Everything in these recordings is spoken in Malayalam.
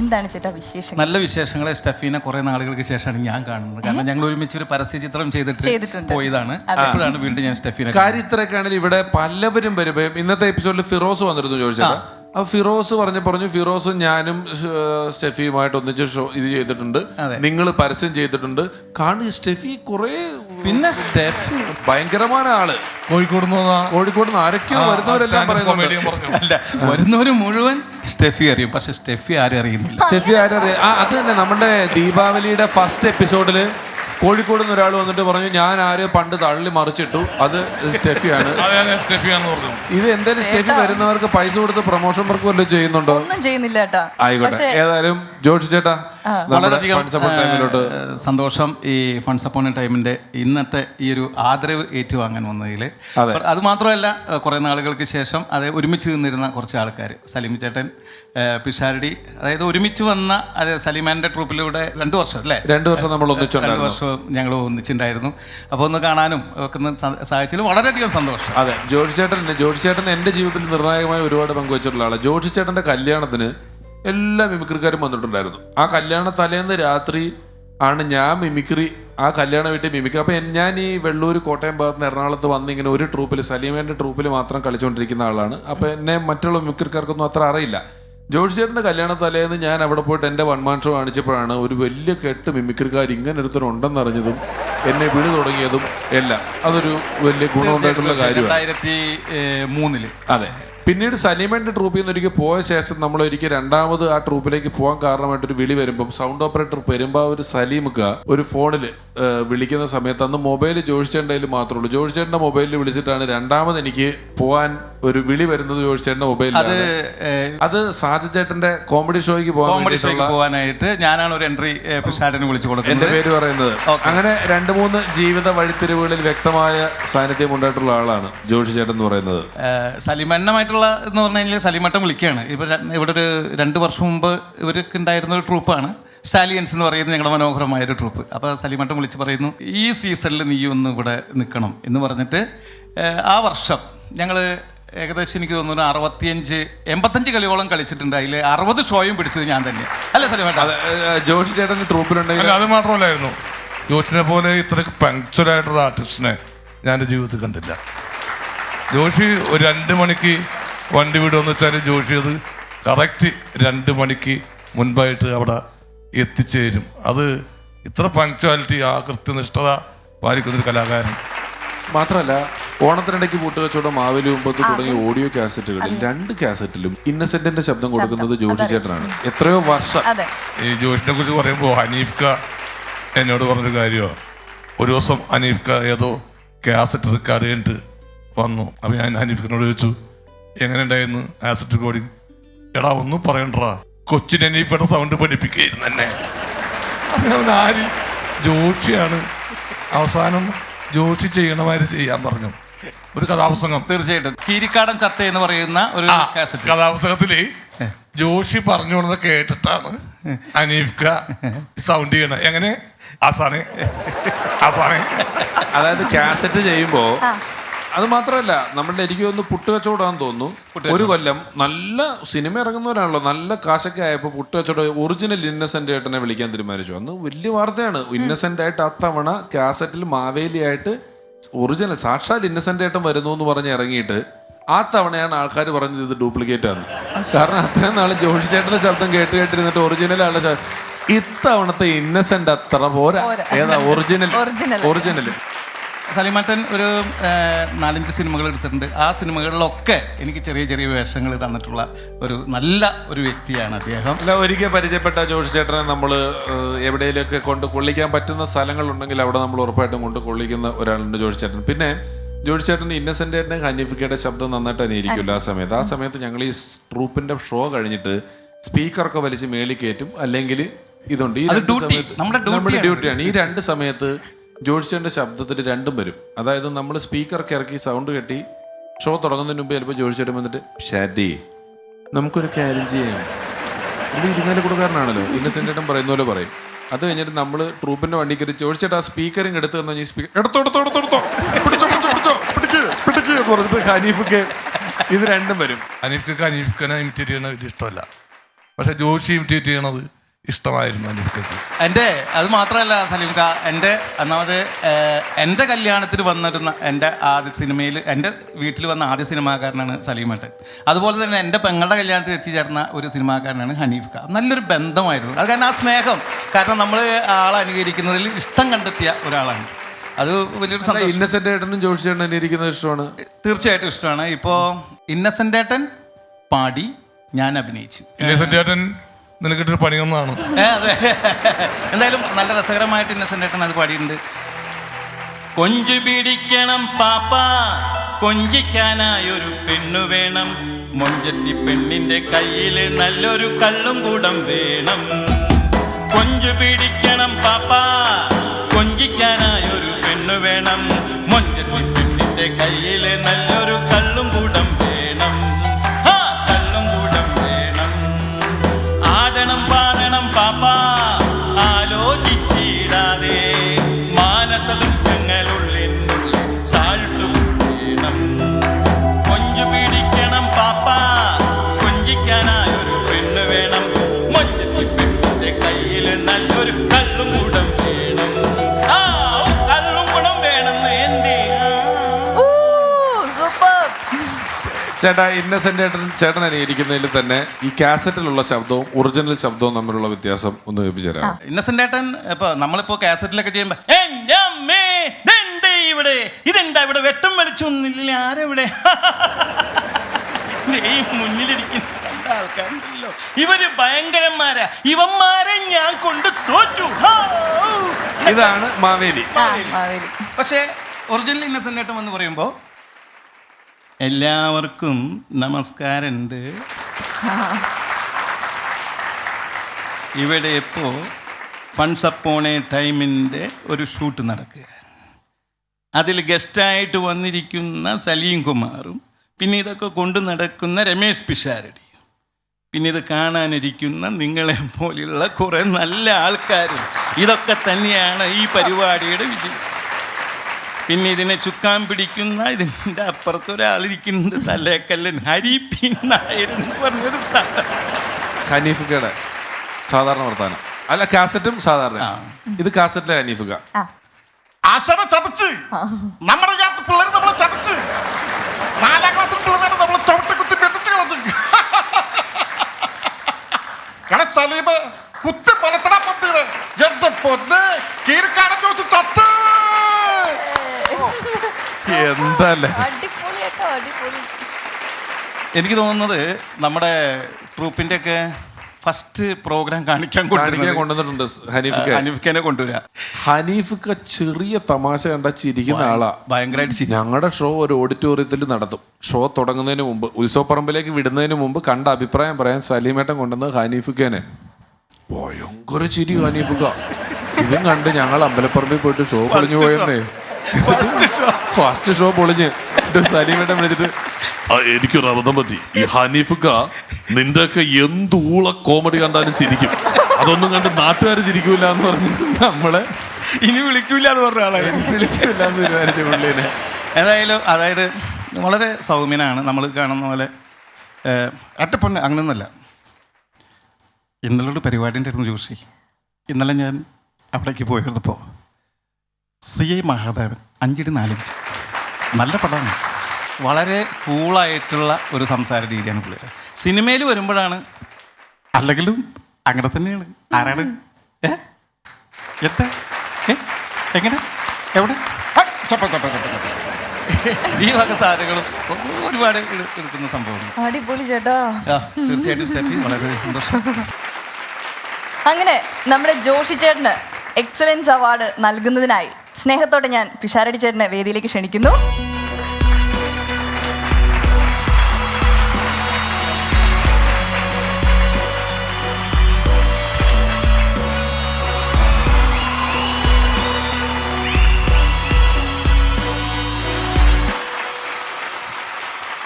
എന്താണ് ചേട്ടാ വിശേഷം നല്ല വിശേഷങ്ങളെ സ്റ്റഫീനെ കുറെ നാളുകൾക്ക് ശേഷമാണ് ഞാൻ കാണുന്നത്. കാരണം ഞങ്ങൾ ഒരുമിച്ച് ഒരു പരസ്യ ചിത്രം ചെയ്തിട്ട്. പോയതാണ് അപ്പോഴാണ് വീണ്ടും ഞാൻ സ്റ്റഫീനെ കാര്യം ഇത്രയൊക്കെ ആണെങ്കിൽ ഇവിടെ പലവരും വരുമ്പോൾ ഇന്നത്തെ എപ്പിസോഡിൽ ഫിറോസ് വന്നിരുന്നു ചോദിച്ചാൽ അപ്പൊ ഫിറോസ് പറഞ്ഞ പറഞ്ഞു ഫിറോസും ഞാനും സ്റ്റെഫിയുമായിട്ട് ഒന്നിച്ച് ഷോ ഇത് ചെയ്തിട്ടുണ്ട്. നിങ്ങൾ പരസ്യം ചെയ്തിട്ടുണ്ട്. കാണുക സ്റ്റെഫി കുറെ പിന്നെ സ്റ്റെഫി ഭയങ്കരമായ ആൾ. കോഴിക്കോട് കോഴിക്കോട് നിന്ന് ആരൊക്കെയോ വരുന്നവരെല്ലാം പറയുന്നുണ്ട്. വരുന്നവര് മുഴുവൻ സ്റ്റെഫി അറിയും. പക്ഷെ സ്റ്റെഫി ആരും അറിയുന്നില്ല. സ്റ്റെഫി ആരും അറിയാം അത് തന്നെ നമ്മുടെ ദീപാവലിയുടെ ഫസ്റ്റ് എപ്പിസോഡിൽ കോഴിക്കോട് നിന്ന് ഒരാൾ വന്നിട്ട് പറഞ്ഞു ഞാൻ ആര് പണ്ട് തള്ളി മറിച്ചിട്ടു. അത് സ്റ്റെഫിയാണ്. ഇത് എന്തായാലും സ്റ്റെഫി വരുന്നവർക്ക് പൈസ കൊടുത്ത് പ്രൊമോഷൻ വർക്ക് വല്ലതും ചെയ്യുന്നുണ്ടോ? ഒന്നും ചെയ്യുന്നില്ല ആയിക്കോട്ടെ. ഏതായാലും ജോഷി ചേട്ടാ വളരെയധികം സന്തോഷം ഈ ഫണ്ട്സ് അപ്പോൺ ടൈമിന്റെ ഇന്നത്തെ ഈ ഒരു ആദരവ് ഏറ്റുവാങ്ങാൻ വന്നതിൽ അതെ. അത് മാത്രമല്ല കുറെ നാളുകൾക്ക് ശേഷം അത് ഒരുമിച്ച് നിന്നിരുന്ന കുറച്ച് ആൾക്കാർ സലീം ചേട്ടൻ പിഷാരടി അതായത് ഒരുമിച്ച് വന്ന അത് സലീമാന്റെ ട്രൂപ്പിലൂടെ രണ്ട് വർഷം അല്ലേ? രണ്ട് വർഷം നമ്മൾ രണ്ട് വർഷം ഞങ്ങൾ ഒന്നിച്ചിട്ടുണ്ടായിരുന്നു അപ്പോൾ ഒന്ന് കാണാനും ഒക്കെ ഒന്ന് സാധിച്ചതിൽ വളരെയധികം സന്തോഷം. അതെ ജോഷി ചേട്ടൻ ജോഷി ചേട്ടൻ എന്റെ ജീവിതത്തിൽ നിർണായകമായ ഒരുപാട് പങ്കുവച്ചിട്ടുള്ള ആളാണ്. ജോഷി ചേട്ടന്റെ കല്യാണത്തിന് എല്ലാ മിമിക്രിക്കാരും വന്നിട്ടുണ്ടായിരുന്നു. ആ കല്യാണ തലേന്ന് രാത്രി ആണ് ഞാൻ മിമിക്രി ആ കല്യാണ വീട്ടിൽ മിമിക്രി. അപ്പൊ ഞാൻ ഈ വെള്ളൂർ കോട്ടയം ഭാഗത്ത് നിന്ന് എറണാകുളത്ത് വന്ന് ഇങ്ങനെ ഒരു ട്രൂപ്പിൽ സലീമേന്റെ ട്രൂപ്പിൽ മാത്രം കളിച്ചുകൊണ്ടിരിക്കുന്ന ആളാണ്. അപ്പൊ എന്നെ മറ്റുള്ള മിമിക്രിക്കാർക്കൊന്നും അത്ര അറിയില്ല. ജോഷി ചേട്ടന്റെ കല്യാണ തലേന്ന് ഞാൻ അവിടെ പോയിട്ട് എന്റെ വൺമാൻ ഷോ കാണിച്ചപ്പോഴാണ് ഒരു വലിയ കെട്ട് മിമിക്രിക്കാർ ഇങ്ങനെ ഒരുത്തരുണ്ടെന്ന് അറിഞ്ഞതും എന്നെ വീട് തുടങ്ങിയതും എല്ലാം. അതൊരു വലിയ ഗുണമുണ്ടായിട്ടുള്ള കാര്യമാണ്. രണ്ടായിരത്തി മൂന്നിൽ. അതെ. പിന്നീട് സലീമേന്റെ ട്രൂപ്പിൽ നിന്ന് ഒരിക്കൽ പോയ ശേഷം നമ്മൾ ഒരിക്കൽ രണ്ടാമത് ആ ട്രൂപ്പിലേക്ക് പോകാൻ കാരണമായിട്ട് ഒരു വിളി വരുമ്പം സൗണ്ട് ഓപ്പറേറ്റർ പെരുമ്പാവൂർ സലീമുക്ക ഒരു ഫോണിൽ വിളിക്കുന്ന സമയത്ത് അന്ന് മൊബൈൽ ജോഷിച്ചേന്റെ കയ്യിൽ മാത്രമേ ഉള്ളൂ. ജോഷിച്ചേട്ടന്റെ മൊബൈലിൽ വിളിച്ചിട്ടാണ് രണ്ടാമത് എനിക്ക് പോകാൻ ഒരു വിളി വരുന്നത് ജോഷിച്ചേട്ടന്റെ അത് മൊബൈലിലാണ് ഏഹ്, അത് സാജ ചേട്ടന്റെ കോമഡി ഷോയ്ക്ക് പോകാൻ കോമഡി ഷോയ്ക്ക് പോകാനായിട്ട് ഞാനാണ് ഒരു എൻട്രി പിഷാരന് വിളിച്ചു കൊടുക്കുന്നത്. എന്റെ പേര് പറയുന്നത്. അങ്ങനെ രണ്ട് മൂന്ന് ജീവിത വഴിത്തിരിവുകളിൽ വ്യക്തമായ സാന്നിധ്യം ഉണ്ടായിട്ടുള്ള ആളാണ് ജോഷി ചേട്ടൻ എന്ന് പറയുന്നത്. ഏഹ് സലിമണ്ണമായിട്ടുള്ള എന്ന് പറഞ്ഞു കഴിഞ്ഞാൽ സലിമട്ടം വിളിക്കുകയാണ്. ഇപ്പോൾ ഇവിടെ ഒരു രണ്ട് വർഷം മുമ്പ് ഇവർക്ക് ഉണ്ടായിരുന്ന ഒരു ട്രൂപ്പാണ്. സ്റ്റാലിയൻസ് എന്ന് പറയുന്നത് ഞങ്ങളുടെ മനോഹരമായ ഒരു ട്രൂപ്പ്. അപ്പോൾ സലിമട്ടം വിളിച്ച് പറയുന്നു ഈ സീസണിൽ നീ ഒന്ന് ഇവിടെ നിൽക്കണം. എന്ന് പറഞ്ഞിട്ട് ആ വർഷം ഞങ്ങൾ ഏകദേശം എനിക്ക് തോന്നുന്നു അറുപത്തിയഞ്ച് എൺപത്തഞ്ച് കളിയോളം കളിച്ചിട്ടുണ്ട്. അതിൽ അറുപത് ഷോയും പിടിച്ചത് ഞാൻ തന്നെ. അല്ലേ സലിമട്ടം ജോഷി ചേട്ടൻ ട്രൂപ്പിലുണ്ടെങ്കിൽ അത് മാത്രമല്ലായിരുന്നു. ജോഷിനെ പോലെ ഇത്ര പങ്ക്ചറായിട്ടുള്ള ആർട്ടിസ്റ്റിനെ ഞാൻ ജീവിതത്തിൽ കണ്ടില്ല. ജോഷി ഒരു രണ്ട് മണിക്ക് വണ്ടി വിടുമെന്ന് വെച്ചാൽ ജോഷി അത് കറക്റ്റ് രണ്ട് മണിക്ക് മുൻപായിട്ട് അവിടെ എത്തിച്ചേരും. അത് ഇത്ര പങ്ക്ച്വാലിറ്റി ആ കൃത്യനിഷ്ഠത പാലിക്കുന്നൊരു കലാകാരൻ. മാത്രമല്ല ഓണത്തിനിടയ്ക്ക് പൂട്ടുകച്ചവടം മാവേലി മുമ്പത്ത് തുടങ്ങിയ ഓഡിയോ കാസറ്റുകളിൽ രണ്ട് കാസറ്റിലും ഇന്നസെന്റിന്റെ ശബ്ദം കൊടുക്കുന്നത് ജോഷി ചേട്ടനാണ്. എത്രയോ വർഷം. അതെ. ഈ ജോഷിനെ കുറിച്ച് പറയുമ്പോൾ ഹനീഫ്ക എന്നോട് പറഞ്ഞൊരു കാര്യമാണ് ഒരു ദിവസം ഹനീഫ്ക ഏതോ കാസറ്റ് റെക്കോർഡ് ചെയ്തിട്ട് വന്നു. അപ്പം ഞാൻ ഹനീഫിനോട് ചോദിച്ചു എങ്ങനെ ഉണ്ടായിരുന്നു ആസറ്റ് റെക്കോർഡിങ് എടാ ഒന്നും പറയണ്ടടാ. കൊച്ചിനെ ഹനീഫയുടെ സൗണ്ട് പഠിപ്പിക്കുകയായിരുന്നു എന്നെ. അവൻ ആര്? ജോഷിയാണ്. അവസാനം ജോഷി ചെയ്യണമാര് ചെയ്യാൻ പറഞ്ഞു. ഒരു കഥാപ്രസംഗം. തീർച്ചയായിട്ടും. കീരിക്കാടൻ ചത്ത എന്ന് പറയുന്ന ഒരു കാസറ്റ് കഥാപുസ്തകത്തിൽ ജോഷി പറഞ്ഞു കൊടുത്ത കേട്ടിട്ടാണ് അനീഫ്ക സൗണ്ട് ചെയ്യണത് എങ്ങനെ? ആസാനെ. ആസാനെ. അതായത് കാസറ്റ് ചെയ്യുമ്പോ അത് മാത്രമല്ല നമ്മുടെ എനിക്ക് തോന്നുന്നു പുട്ടുകച്ചവടാന്ന് തോന്നുന്നു. ഒരു കൊല്ലം നല്ല സിനിമ ഇറങ്ങുന്നവരാണല്ലോ. നല്ല കാശൊക്കെ ആയപ്പോൾ പുട്ടുകച്ചവട ഒറിജിനൽ ഇന്നസെന്റ് ഏട്ടനെ വിളിക്കാൻ തീരുമാനിച്ചു. അന്ന് വലിയ വാർത്തയാണ്. ഇന്നസെന്റ് ആയിട്ട് അത്തവണ കാസറ്റിൽ മാവേലി ആയിട്ട് ഒറിജിനൽ സാക്ഷാൽ ഇന്നസെന്റ് ഏട്ടൻ വരുന്നു എന്ന് പറഞ്ഞ് ഇറങ്ങിയിട്ട് ആ തവണയാണ് ആൾക്കാർ പറഞ്ഞത് ഇത് ഡ്യൂപ്ലിക്കേറ്റ് ആണ്. കാരണം അത്രയും നാളെ ജോഷി ചേട്ടന്റെ ശബ്ദം കേട്ട് കേട്ടിരുന്നിട്ട് ഒറിജിനൽ ആളുടെ ഇത്തവണത്തെ ഇന്നസെന്റ് അത്ര പോരാ. ഏതാ ഒറിജിനൽ. ഒറിജിനൽ സലിമാറ്റൻ ഒരു നാലഞ്ച് സിനിമകൾ എടുത്തിട്ടുണ്ട്. ആ സിനിമകളിലൊക്കെ എനിക്ക് ചെറിയ ചെറിയ വേഷങ്ങൾ തന്നിട്ടുള്ള ഒരു നല്ല ഒരു വ്യക്തിയാണ് അദ്ദേഹം. അല്ല ഒരിക്കൽ പരിചയപ്പെട്ട ജോഷി ചേട്ടനെ നമ്മൾ എവിടെയെങ്കിലുമൊക്കെ കൊണ്ട് കൊള്ളിക്കാൻ പറ്റുന്ന സ്ഥലങ്ങളുണ്ടെങ്കിൽ അവിടെ നമ്മൾ ഉറപ്പായിട്ടും കൊണ്ട് കൊള്ളിക്കുന്ന ഒരാളുണ്ട് ജോഷി ചേട്ടൻ. പിന്നെ ജോഷി ചേട്ടൻ ഇന്നസെന്റ് ഏട്ടനെ ഹനീഫിക്കയുടെ ശബ്ദം നന്നായിട്ട് അനിയിരിക്കുമല്ലോ ആ സമയത്ത്. ആ സമയത്ത് ഞങ്ങൾ ഈ ട്രൂപ്പിന്റെ ഷോ കഴിഞ്ഞിട്ട് സ്പീക്കറൊക്കെ വലിച്ച് മേളിൽ കയറ്റും. അല്ലെങ്കിൽ ഇതുണ്ട്. ഈ നമ്മുടെ ഡ്യൂട്ടിയാണ്. ഈ രണ്ട് സമയത്ത് ജോഷി ചേട്ടന്റെ ശബ്ദത്തിൽ രണ്ടും വരും. അതായത് നമ്മൾ സ്പീക്കറൊക്കെ ഇറക്കി സൗണ്ട് കെട്ടി ഷോ തുടങ്ങുന്നതിന് മുമ്പ് ചിലപ്പോൾ ജോഷിച്ചേട്ടൻ വന്നിട്ട് ഷാഡി നമുക്കൊരു കാര്യം ചെയ്യാം. ഇത് ഇരിങ്ങാലക്കുടക്കാരനാണല്ലോ ഇന്നസെന്റ് ഏട്ടൻ പറയുന്ന പോലെ പറയും. അത് കഴിഞ്ഞിട്ട് നമ്മൾ ട്രൂപ്പിന്റെ വണ്ടി കയറി ചോദിച്ചിട്ട് ആ സ്പീക്കറിങ് എടുത്തു തന്നെ ഈ സ്പീക്കർ എടുത്തോ എടുത്തോ എടുത്തോ പിടിച്ചോ പിടിച്ചോ ഹനീഫൊക്കെ ഇത് രണ്ടും വരും. അനീഫ്ക്ക് അനീഫ്ക്കനെ ഇമിറ്റേറ്റ് ഇഷ്ടമല്ല. പക്ഷെ ജോഷി ഇമിറ്റേറ്റ് ചെയ്യണത് ഇഷ്ടമായിരുന്നു അനുഭവത്തിൽ എന്റെ അത് മാത്രമല്ല സലീം കാ എന്റെ ഒന്നാമത് എന്റെ കല്യാണത്തിന് വന്നിരുന്ന എന്റെ ആദ്യ സിനിമയിൽ എന്റെ വീട്ടിൽ വന്ന ആദ്യ സിനിമാക്കാരനാണ് സലീമേട്ടൻ അതുപോലെ തന്നെ എന്റെ പെങ്ങളുടെ കല്യാണത്തിൽ എത്തിച്ചേർന്ന ഒരു സിനിമാകാരനാണ് ഹനീഫ് ഖാ നല്ലൊരു ബന്ധമായിരുന്നു. അത് കാരണം ആ സ്നേഹം. കാരണം നമ്മൾ ആളെ അനുകരിക്കുന്നതിൽ ഇഷ്ടം കണ്ടെത്തിയ ഒരാളാണ്. അത് വലിയൊരു സന്തോഷം. ഇന്നസെന്റ് ഏട്ടനും ജോഷി ചേട്ടൻ അനുകരിക്കുന്നത് ഇഷ്ടമാണ്? തീർച്ചയായിട്ടും ഇഷ്ടമാണ്. ഇപ്പോൾ ഇന്നസെന്റ് ഏട്ടൻ പാടി ഞാൻ അഭിനയിച്ചു. ഇന്നസെന്റ് ചേട്ടൻ നിനക്കിട്ടൊരു പണിയൊന്നാണ്. അതെ. എന്തായാലും നല്ല രസകരമായിട്ട് ഇന്നസെന്റ് ഏട്ടൻ അത് പാടിയിട്ടുണ്ട്. കൊഞ്ചു പിടിക്കണം പാപ്പ കൊഞ്ചിക്കാനായൊരു പെണ്ണു വേണം. മൊഞ്ചത്തി പെണ്ണിന്റെ കയ്യിൽ നല്ലൊരു കള്ളും കൂടം വേണം. കൊഞ്ചു പിടിക്കണം പാപ്പ കൊഞ്ചിക്കാനായൊരു പെണ്ണു വേണം. മൊഞ്ചത്തി പെണ്ണിന്റെ കയ്യിൽ നല്ലൊരു ചേട്ടാ ഇന്നസെന്റ് ഏട്ടൻ ചേട്ടൻ അനുകരിക്കുന്നതിൽ തന്നെ ഈ കാസറ്റിലുള്ള ശബ്ദവും ഒറിജിനൽ ശബ്ദവും തമ്മിലുള്ള വ്യത്യാസം ഒന്ന് കേൾപ്പിച്ചു തരാം ഇന്നസെന്റ് ഏട്ടൻ ഇപ്പൊ നമ്മളിപ്പോ കാസറ്റിലൊക്കെ ചെയ്യുമ്പോ "എന്റെ അമ്മേ, ഇതെന്താ ഇവിടെ? ഇതെന്താ ഇവിടെ? വെട്ടം വെളിച്ചൊന്നുമില്ല ആരെവിടെ മുന്നിലിരിക്കുന്നു ആൾക്കാരുണ്ടല്ലോ. ഇവർ ഭയങ്കരന്മാരാ. ഇവന്മാരെ ഞാൻ കൊണ്ട് തോറ്റു. ഇതാണ് മാവേലി. മാവേലി. പക്ഷേ ഒറിജിനൽ ഇന്നസെന്റ് ഏട്ടൻ എന്ന് പറയുമ്പോ എല്ലാവർക്കും നമസ്കാരമുണ്ട്. ഇവിടെ ഇപ്പോൾ ഫൺസ് അപ്പോണേ ടൈമിന്റെ ഒരു ഷൂട്ട് നടക്കുക. അതിൽ ഗസ്റ്റായിട്ട് വന്നിരിക്കുന്ന സലീം കുമാറും പിന്നെ ഇതൊക്കെ കൊണ്ടു നടക്കുന്ന രമേശ് പിഷാരടി. പിന്നെ ഇത് കാണാനിരിക്കുന്ന നിങ്ങളെ പോലെയുള്ള കുറേ നല്ല ആൾക്കാരും. ഇതൊക്കെ തന്നെയാണ് ഈ പരിപാടിയുടെ വിജയം. പിന്നെ ഇതിനെ ചുക്കാൻ പിടിക്കുന്ന ഇതിന്റെ അപ്പുറത്ത് ഒരാളിരിക്കുന്നത് തലേക്കല്ലൻ ഹരിപ്പിന്നായിരുന്നു പറഞ്ഞൊരു സാധനം. ഹനീഫിക്കയുടെ സാധാരണ വർത്താനം. അല്ല കാസറ്റും സാധാരണ. ഇത് കാസറ്റിലെ ഹനീഫ് ആ. ആശാന ചതച്ച്. നമ്മുടെ കാലത്ത് പിള്ളേർ നമ്മളെ ചതച്ച്. നാലാം ക്ലാസ്സിൽ പിള്ളേരെ നമ്മളെ ചവിട്ടി കുത്തി പെത്തിച്ച് കളഞ്ഞു. കട സലീബ് കുത്തി പലത്തട പത്തിയത് എന്റെ പൊന്ന്? കീരിക്കാടൻ ചോദിച്ച് ചത്ത്. എന്തല്ലേ? എനിക്ക് തോന്നുന്നത് നമ്മുടെ ട്രൂപ്പിന്റെ ഒക്കെ ഫസ്റ്റ് പ്രോഗ്രാം കാണിക്കാൻ കൊണ്ടുവന്നിട്ടുണ്ട് ഹനീഫിക്കനെ കൊണ്ടുവരിക ഹനീഫിക്ക ചെറിയ തമാശ കണ്ട ചിരിക്കുന്ന ആളാ. ഭയങ്കരമായിട്ട് ചിരി ഞങ്ങളുടെ ഷോ ഒരു ഓഡിറ്റോറിയത്തിൽ നടത്തും. ഷോ തുടങ്ങുന്നതിന് മുമ്പ് ഉത്സവപ്പറമ്പിലേക്ക് വിടുന്നതിന് മുമ്പ് കണ്ട അഭിപ്രായം പറയാൻ സലീമേട്ടൻ കൊണ്ടുവന്ന് ഹനീഫിക്കനെ. ഭയങ്കര ചിരി ഹനീഫിക്ക. ഇതും കണ്ട് ഞങ്ങൾ അമ്പലപ്പറമ്പിൽ പോയിട്ട് ഷോ പൊളിഞ്ഞു പോയെന്നേ. ഫസ്റ്റ് ഷോ പൊളിഞ്ഞ്. സലീമേട്ടൻ വിളിച്ചിട്ട്. എനിക്കൊരു അബദ്ധം പറ്റി. ഈ ഹനീഫുക്ക നിന്റെ ഒക്കെ എന്തൂള കോമഡി കണ്ടാലും ചിരിക്കും. അതൊന്നും കണ്ട് നാട്ടുകാർ ചിരിക്കൂല എന്ന് പറഞ്ഞു നമ്മളെ ഇനി വിളിക്കൂല എന്ന് പറഞ്ഞ ആളെ. വിളിക്കൂല എന്ന് തീരുമാനിച്ച പുള്ളിനെ. ഏതായാലും അതായത് വളരെ സൗമ്യനാണ്. നമ്മൾ കാണുന്ന പോലെ അറ്റപ്പൊന്ന് അങ്ങനെ അങ്ങനൊന്നല്ല ഇന്നലെ ഒരു പരിപാടിന്റെ ആയിരുന്നു ജോഷി. ഇന്നലെ ഞാൻ അവിടേക്ക് പോയിരുന്നപ്പോൾ സി ഐ മഹാദേവൻ അഞ്ചിടി നാലിഞ്ച് നല്ല പടമാണ്. വളരെ കൂളായിട്ടുള്ള ഒരു സംസാര രീതിയാണ് പുള്ളിയുടെ. സിനിമയിൽ വരുമ്പോഴാണ് അല്ലെങ്കിലും അങ്ങനെ തന്നെയാണ്. ആരാണ്? ഏ? എങ്ങനെ? എവിടെ? ആ, ചപ്പ, ചപ്പ, ചപ്പ, ചപ്പ. ഈ വക സാധനങ്ങളും ഒരുപാട് എടു- എടുക്കുന്ന സംഭവം അടിപൊളി ചേട്ടാ. തീർച്ചയായിട്ടും സ്റ്റെഫി വളരെ സന്തോഷം. അങ്ങനെ നമ്മുടെ ജോഷി ചേട്ടന് എക്സലൻസ് അവാർഡ് നൽകുന്നതിനായി സ്നേഹത്തോടെ ഞാൻ പിഷാരടി ചേട്ടനെ വേദിയിലേക്ക് ക്ഷണിക്കുന്നു.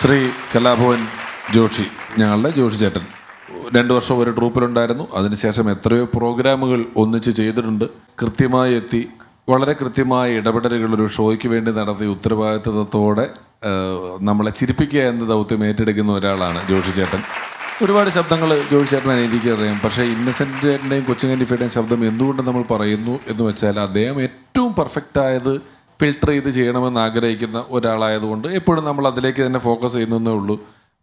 ശ്രീ കലാഭവൻ ജോഷി ഞങ്ങളുടെ ജോഷി ചേട്ടൻ. രണ്ട് വർഷം ഒരു ട്രൂപ്പിലുണ്ടായിരുന്നു. അതിനുശേഷം എത്രയോ പ്രോഗ്രാമുകൾ ഒന്നിച്ച് ചെയ്തിട്ടുണ്ട്. കൃത്യമായി എത്തി വളരെ കൃത്യമായ ഇടപെടലുകൾ ഒരു ഷോയ്ക്ക് വേണ്ടി നടത്തിയ ഉത്തരവാദിത്വത്തോടെ നമ്മളെ ചിരിപ്പിക്കുക എന്ന ദൗത്യം ഏറ്റെടുക്കുന്ന ഒരാളാണ് ജോഷി ചേട്ടൻ. ഒരുപാട് ശബ്ദങ്ങൾ ജോഷി ചേട്ടനെ എനിക്കറിയാം പക്ഷേ ഇന്നസെന്റിന്റെയും കൊച്ചുകന്നിഫയുടെയും ശബ്ദം എന്തുകൊണ്ട് നമ്മൾ പറയുന്നു എന്ന് വെച്ചാൽ അദ്ദേഹം ഏറ്റവും പെർഫെക്റ്റ് ആയത് ഫിൽട്ടർ ചെയ്ത് ചെയ്യണമെന്ന് ആഗ്രഹിക്കുന്ന ഒരാളായതുകൊണ്ട് എപ്പോഴും നമ്മൾ അതിലേക്ക് തന്നെ ഫോക്കസ് ചെയ്യുന്നതേ ഉള്ളൂ.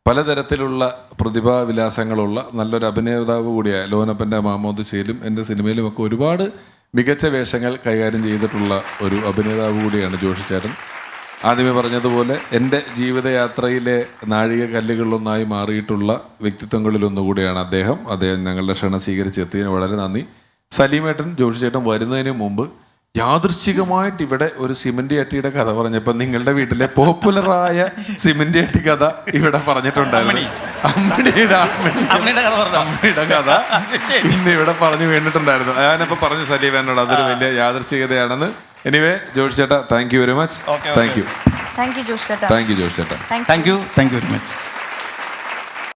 പലതരത്തിലുള്ള പ്രതിഭാവിലാസങ്ങളുള്ള നല്ലൊരു അഭിനേതാവ് കൂടിയായ ലോനപ്പന്റെ മാമോദ് ചേലും എന്റെ സിനിമയിലുമൊക്കെ ഒരുപാട് മികച്ച വേഷങ്ങൾ കൈകാര്യം ചെയ്തിട്ടുള്ള ഒരു അഭിനേതാവ് കൂടിയാണ് ജോഷി ചേട്ടൻ. ആദ്യമേ പറഞ്ഞതുപോലെ എന്റെ ജീവിതയാത്രയിലെ നാഴിക കല്ലുകളിലൊന്നായി മാറിയിട്ടുള്ള വ്യക്തിത്വങ്ങളിലൊന്നുകൂടിയാണ് അദ്ദേഹം. അദ്ദേഹം ഞങ്ങളുടെ ക്ഷണം സ്വീകരിച്ചെത്തിയതിന് വളരെ നന്ദി. സലീമേട്ടൻ ജോഷി ചേട്ടൻ വരുന്നതിന് മുമ്പ് യാദൃശ്ചികമായിട്ട് ഇവിടെ ഒരു സിമന്റ് ചട്ടിയുടെ കഥ പറഞ്ഞപ്പോൾ നിങ്ങളുടെ വീട്ടിലെ പോപ്പുലറായ സിമന്റ് ചട്ടി കഥ ഇവിടെ പറഞ്ഞിട്ടുണ്ടായിരുന്നു. അമ്മണിയുടെ അമ്മണി അമ്മയുടെ കഥ പറഞ്ഞോ? അമ്മയുടെ കഥ. ഇന്ന് ഇവിടെ പറഞ്ഞു വീണിട്ടുണ്ടായിരുന്നു. ഞാനിപ്പോ പറഞ്ഞു സലീവനോട് അതൊരു വലിയ യാദൃശ്ചികതയാണെന്ന് എനിവേ ജോഷി ചേട്ടാ thank you very much. Thank you thank you Joshi ചേട്ടാ. താങ്ക് യു ജോഷി ചേട്ടാ. Thank you thank you very much